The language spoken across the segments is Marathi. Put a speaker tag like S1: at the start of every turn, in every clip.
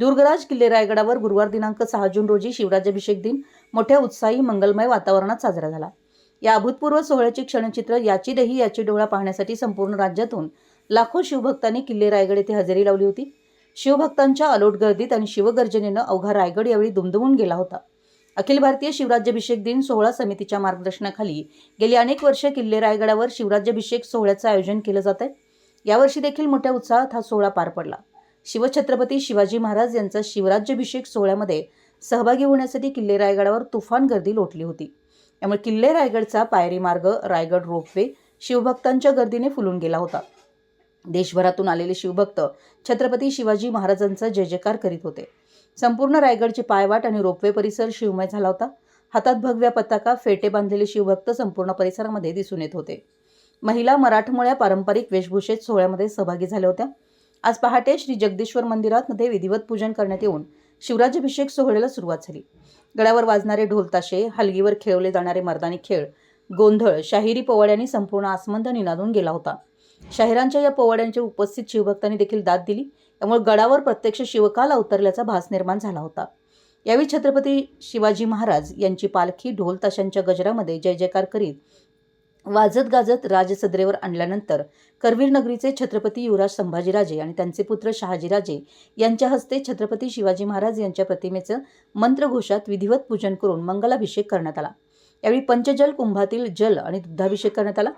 S1: दुर्गराज किल्ले रायगडावर गुरुवार दिनांक सहा जून रोजी शिवराज्याभिषेक दिन मोठ्या उत्साही मंगलमय वातावरणात साजरा झाला. या अभूतपूर्व सोहळ्याची क्षणचित्र याची देही याची डोळा पाहण्यासाठी संपूर्ण राज्यातून लाखो शिवभक्तांनी किल्ले रायगड येथे हजेरी लावली होती. शिवभक्तांच्या अलोट गर्दीत आणि शिवगर्जनेनं अवघा रायगड यावेळी दुमदुमून गेला होता. अखिल भारतीय शिवराज्याभिषेक दिन सोहळा समितीच्या मार्गदर्शनाखाली गेली अनेक वर्ष किल्ले रायगडावर शिवराज्याभिषेक सोहळ्याचं आयोजन केलं जात आहे यावर्षी देखील मोठ्या उत्साहात हा सोहळा पार पडला. शिवछत्रपती शिवाजी महाराज यांचा शिवराज्याभिषेक सोहळ्यामध्ये सहभागी होण्यासाठी किल्ले रायगडावर तुफान गर्दी लोटली होती. त्यामुळे किल्ले रायगडचा पायरी मार्ग रायगड रोपवे शिवभक्तांच्या गर्दीने फुलून गेला होता. देशभरातून आलेले शिवभक्त छत्रपती शिवाजी महाराजांचा जय जयकार करीत होते. संपूर्ण रायगडची पायवाट आणि रोपवे परिसर शिवमय झाला होता. हातात भगव्या पताका फेटे बांधलेले शिवभक्त संपूर्ण परिसरामध्ये दिसून येत होते. महिला मराठमोळ्या पारंपरिक वेशभूषेत सोहळ्यामध्ये सहभागी झाल्या होत्या. आज पहाटे श्री जगदीश्वर मंदिरात मध्ये विधिवत पूजन करण्यात येऊन शिवराज्याभिषेक सोहळ्याला सुरुवात झाली. गडावर वाजणारे ढोलताशे हलगीवर खेळवले जाणारे मर्दानी खेळ गोंधळ शाहिरी पोवाड्यांनी संपूर्ण आसमंत निनादून गेला होता. शाहिरांच्या या पोवाड्यांच्या उपस्थित शिवभक्तांनी देखील दाद दिली त्यामुळे गडावर प्रत्यक्ष शिवकाला उतरल्याचा भास निर्माण झाला होता. यावेळी छत्रपती शिवाजी महाराज यांची पालखी ढोल ताशांच्या गजरामध्ये जय जयकार करीत वाजत गाजत राजसदरेवर आणल्यानंतर करवीर नगरीचे छत्रपती युवराज संभाजीराजे आणि त्यांचे पुत्र शहाजीराजे यांच्या हस्ते छत्रपती शिवाजी महाराज यांच्या प्रतिमेचं मंत्रघोषात विधिवत पूजन करून मंगलाभिषेक करण्यात आला. यावेळी पंचजल कुंभातील जल आणि दुग्धाभिषेक करण्यात आला.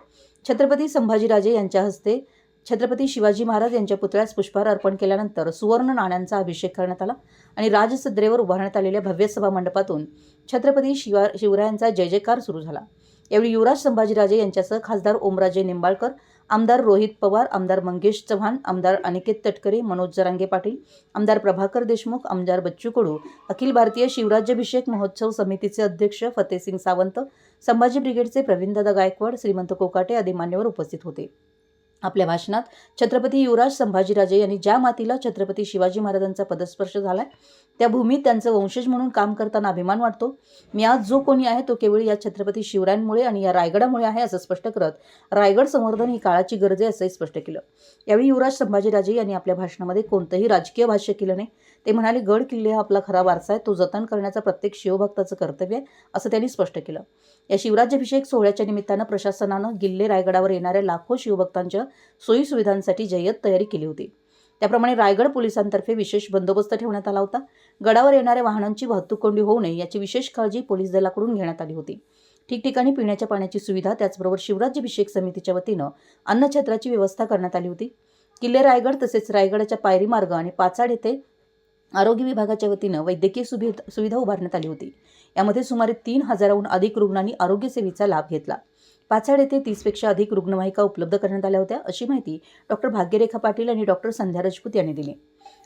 S1: छत्रपती संभाजीराजे यांच्या हस्ते छत्रपती शिवाजी महाराज यांच्या पुतळ्यास पुष्पहार अर्पण केल्यानंतर सुवर्ण नाण्यांचा अभिषेक करण्यात आला आणि राजसद्रेवर उभारण्यात आलेल्या भव्य सभा मंडपातून छत्रपती शिवा शिवरायांचा जय जयकार सुरू झाला. यावेळी युवराज संभाजीराजे यांच्यासह खासदार ओमराजे निंबाळकर आमदार रोहित पवार आमदार मंगेश चव्हाण आमदार अनिकेत तटकरे मनोज जरांगे पाटील आमदार प्रभाकर देशमुख आमदार बच्चू कडू अखिल भारतीय शिवराज्याभिषेक महोत्सव समितीचे अध्यक्ष फतेहसिंग सावंत संभाजी ब्रिगेडचे प्रवीणदादा गायकवाड श्रीमंत कोकाटे आदी मान्यवर उपस्थित होते. आपल्या भाषणात छत्रपती युवराज संभाजीराजे यांनी ज्या मातीला छत्रपती शिवाजी महाराजांचा पदस्पर्श झालाय त्या भूमीत त्यांचं वंशज म्हणून काम करताना अभिमान वाटतो. मी आज जो कोणी आहे तो केवळ या छत्रपती शिवरायांमुळे आणि या रायगडामुळे आहे असं स्पष्ट करत रायगड संवर्धन ही काळाची गरज आहे असंही स्पष्ट केलं. यावेळी युवराज संभाजीराजे यांनी आपल्या भाषणामध्ये कोणतंही राजकीय भाष्य केलं नाही. ते म्हणाले गड किल्ले हा आपला खरा वारसा आहे. तो जतन करण्याचं प्रत्येक शिवभक्ताचं कर्तव्य आहे असं त्यांनी स्पष्ट केलं. या शिवराज्याभिषेक सोहळ्याच्या निमित्तानं प्रशासनानं गिल्ले रायगडावर येणाऱ्या लाखो शिवभक्तांच्या सोयीसुविधांसाठी जय्यत तयारी केली होती. त्याप्रमाणे रायगड पोलिसांतर्फे विशेष बंदोबस्त ठेवण्यात आला होता. गडावर येणाऱ्या वाहनांची वाहतूक कोंडी होऊ नये याची विशेष काळजी पोलीस दलाकडून घेण्यात आली होती. ठिकठिकाणी पिण्याच्या पाण्याची सुविधा त्याचबरोबर शिवराज्याभिषेक समितीच्या वतीनं अन्नछत्राची व्यवस्था करण्यात आली होती. किल्ले रायगड तसेच रायगडाच्या पायरी मार्ग आणि पाचाड येथे आरोग्य विभागाच्या वतीनं वैद्यकीय सुविधा सुविधा उभारण्यात आली होती. यामध्ये सुमारे तीन हजाराहून अधिक रुग्णांनी आरोग्य सेवेचा लाभ घेतला. पाचाड येथे तीसपेक्षा अधिक रुग्णवाहिका उपलब्ध करण्यात आल्या होत्या अशी माहिती डॉक्टर भाग्यरेखा पाटील आणि डॉक्टर संध्या राजपूत यांनी दिली.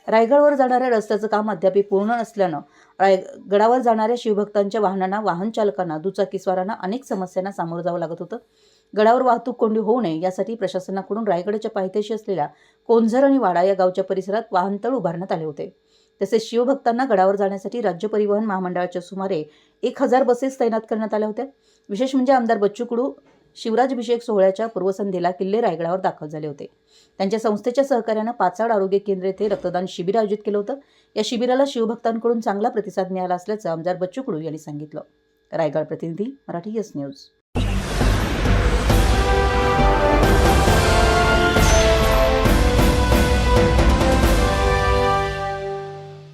S1: रायगडवर जाणाऱ्या रस्त्याचं काम अद्याप पूर्ण नसल्यानं रायगडावर जाणाऱ्या शिवभक्तांच्या वाहनांना वाहन चालकांना दुचाकीस्वारांना अनेक समस्यांना सामोरं जावं लागत होतं. गडावर वाहतूक कोंडी होऊ नये यासाठी प्रशासनाकडून रायगडच्या पायथ्याशी असलेल्या कोंझर आणि वाडा या गावच्या परिसरात वाहनतळ उभारण्यात आले होते. तसेच शिवभक्तांना गडावर जाण्यासाठी राज्य परिवहन महामंडळाच्या सुमारे एक हजार बसेस तैनात करण्यात आल्या होत्या. विशेष म्हणजे आमदार बच्चू कडू शिवराजभिषेक सोहळ्याच्या पूर्वसंध्येला किल्ले रायगडावर दाखल झाले होते. त्यांच्या संस्थेच्या सहकार्यानं पाचाड आरोग्य केंद्र येथे रक्तदान शिबिर आयोजित केलं होतं. या शिबिराला शिवभक्तांकडून चांगला प्रतिसाद मिळाला असल्याचं आमदार बच्चू कडू यांनी सांगितलं. रायगड प्रतिनिधी मराठी यस न्यूज.